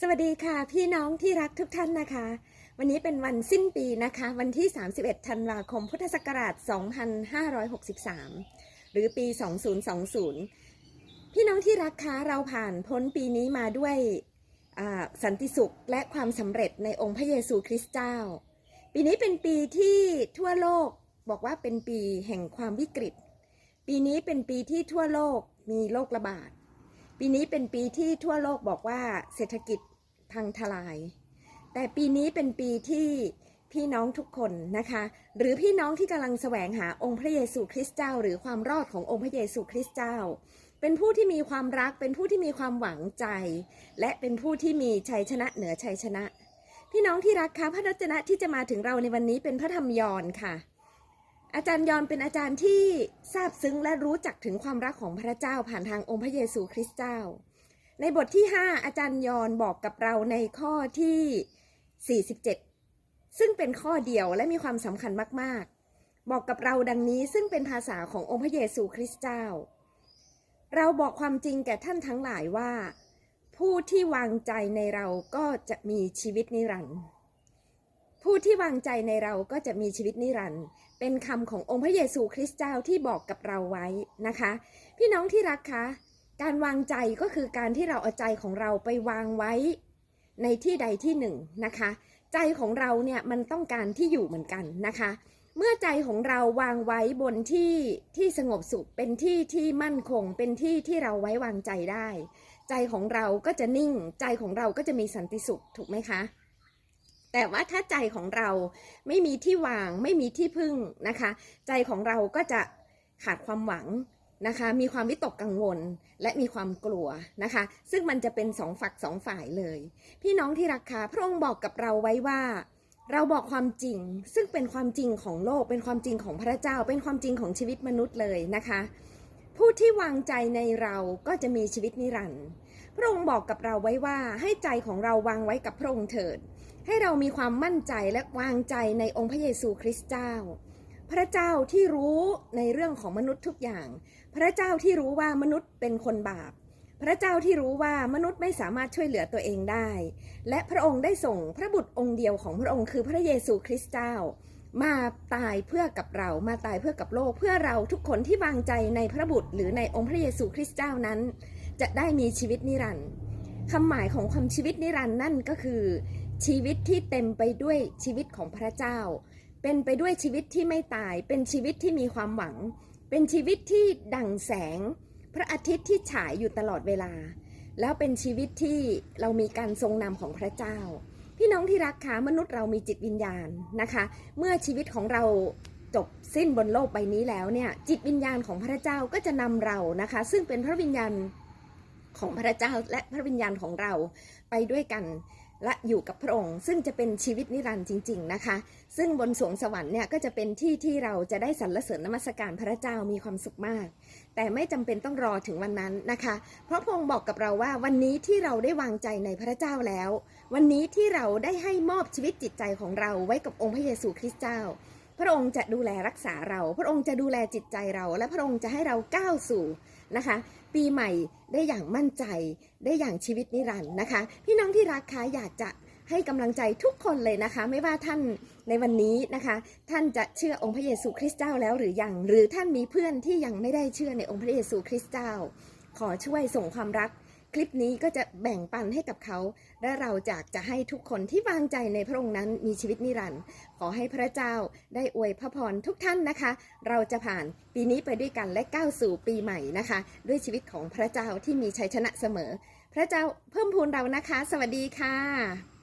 สวัสดีค่ะ พี่น้องที่รักทุกท่านนะคะ วันนี้เป็นวันสิ้นปีนะคะ วันที่ 31 ธันวาคม พุทธศักราช 2563 หรือปี 2020 พี่น้องที่รักคะเราผ่านพ้นปีนี้มาด้วยสันติสุขและความสำเร็จในองค์พระเยซูคริสต์เจ้า ปีนี้เป็นปีที่ทั่วโลกบอกว่าเป็นปีแห่งความวิกฤต ปีนี้เป็นปีที่ทั่วโลกมีโรคระบาด ปีนี้เป็นปีที่ทั่วโลกบอกว่าเศรษฐกิจพังทลาย แต่ปีนี้เป็นปีที่พี่น้องทุกคนนะคะ หรือพี่น้องที่กำลังแสวงหาองค์พระเยซูคริสต์เจ้า หรือความรอดขององค์พระเยซูคริสต์เจ้า เป็นผู้ที่มีความรัก เป็นผู้ที่มีความหวังใจ และเป็นผู้ที่มีชัยชนะเหนือชัยชนะ พี่น้องที่รักคะพระวจนะที่จะมาถึงเราในวันนี้เป็นพระธรรมยอห์นค่ะ อาจารย์ยอนเป็นอาจารย์ที่ทราบซึ้งและรู้จักถึงความรักของพระเจ้าผ่านทางองค์พระเยซูคริสต์เจ้า ในบทที่ 5 อาจารย์ยอนบอกกับเราในข้อที่ 47 ซึ่งเป็นข้อเดียวและมีความสำคัญมาก ๆ บอกกับเราดังนี้ซึ่งเป็นภาษาขององค์พระเยซูคริสต์เจ้า เราบอกความจริงแก่ท่านทั้งหลายว่า ผู้ที่วางใจในเราก็จะมีชีวิตนิรันดร์ ที่วางใจในเราก็จะมีชีวิตนิรันดร์ เป็นคำขององค์พระเยซูคริสต์เจ้าที่บอกกับเราไว้นะคะ พี่น้องที่รักคะ การวางใจก็คือการที่เราเอาใจของเราไปวางไว้ ในที่ใดที่หนึ่งนะคะ ใจของเราเนี่ยมันต้องการที่อยู่เหมือนกันนะคะ เมื่อใจของเราวางไว้บนที่ที่สงบสุข เป็นที่ที่มั่นคง เป็นที่ที่เราไว้วางใจได้ ใจของเราก็จะนิ่ง ใจของเราก็จะมีสันติสุขถูกไหมคะ แต่ว่าถ้าใจของเราไม่มีที่วางไม่มีที่พึ่งนะคะ ใจของเราก็จะขาดความหวังนะคะ มีความวิตกกังวลและมีความกลัวนะคะ ซึ่งมันจะเป็นสองฝักสองฝ่ายเลย พี่น้องที่รักค่ะพระองค์บอกกับเราไว้ว่า เราบอกความจริง ซึ่งเป็นความจริงของโลก เป็นความจริงของพระเจ้า เป็นความจริงของชีวิตมนุษย์เลยนะคะ ผู้ที่วางใจในเราก็จะมีชีวิตนิรันดร์พระองค์บอกกับเราไว้ว่าให้ใจของเราวางไว้กับพระองค์เถิด ให้เรามีความมั่นใจและวางใจในองค์พระเยซูคริสต์เจ้า พระเจ้าที่รู้ในเรื่องของมนุษย์ทุกอย่าง พระเจ้าที่รู้ว่ามนุษย์เป็นคนบาป พระเจ้าที่รู้ว่ามนุษย์ไม่สามารถช่วยเหลือตัวเองได้ และพระองค์ได้ส่งพระบุตรองค์เดียวของพระองค์คือพระเยซูคริสต์เจ้า มาตายเพื่อกับเรามาตายเพื่อกับโลกเพื่อเราทุกคนที่วางใจในพระบุตรหรือในองค์พระเยซูคริสต์เจ้านั้น จะได้มีชีวิตนิรันดร์คำหมายของความชีวิตนิรันดร์นั่นก็คือ ชีวิตที่เต็มไปด้วยชีวิตของพระเจ้า เป็นไปด้วยชีวิตที่ไม่ตาย เป็นชีวิตที่มีความหวัง เป็นชีวิตที่ดั่งแสง พระอาทิตย์ที่ฉายอยู่ตลอดเวลา แล้วเป็นชีวิตที่เรามีการทรงนำของพระเจ้า พี่น้องที่รักคะมนุษย์เรามีจิตวิญญาณนะคะ เมื่อชีวิตของเราจบสิ้นบนโลกใบนี้แล้วเนี่ยจิตวิญญาณของพระเจ้าก็จะนำเรานะคะ ซึ่งเป็นพระวิญญาณของพระเจ้าและพระวิญญาณของเราไปด้วยกัน และอยู่กับพระองค์ ซึ่งจะเป็นชีวิตนิรันดร์จริง ๆนะคะ ซึ่งบนสวงสวรรค์เนี่ยก็จะเป็นที่ที่เราจะได้สรรเสริญนมัสการพระเจ้ามีความสุขมาก แต่ไม่จำเป็นต้องรอถึงวันนั้นนะคะ เพราะพระองค์บอกกับเราว่าวันนี้ที่เราได้วางใจในพระเจ้าแล้ว วันนี้ที่เราได้ให้มอบชีวิตจิตใจของเราไว้กับองค์พระเยซูคริสต์เจ้า พระองค์จะดูแลรักษาเรา พระองค์จะดูแลจิตใจเรา และพระองค์จะให้เราก้าวสู่นะคะ ปีใหม่ได้อย่างมั่นใจ ได้อย่างชีวิตนิรันดร์นะคะ พี่น้องที่รักคะอยากจะให้กำลังใจทุกคนเลยนะคะ ไม่ว่าท่านในวันนี้นะคะ ท่านจะเชื่อองค์พระเยซูคริสต์เจ้าแล้วหรือยังหรือท่านมีเพื่อนที่ยังไม่ได้เชื่อในองค์พระเยซูคริสต์เจ้า ขอช่วยส่งความรัก ลิปนี้ก็จะแบ่งปันให้กับเขา และเราจากจะให้ทุกคนที่วางใจในพระองค์นั้นมีชีวิตนิรันดร์ขอให้พระเจ้าได้อวยพระพรทุกท่านนะคะ เราจะผ่านปีนี้ไปด้วยกันและก้าวสู่ปีใหม่นะคะ ด้วยชีวิตของพระเจ้าที่มีชัยชนะเสมอ พระเจ้าเพิ่มพูนเรานะคะ สวัสดีค่ะ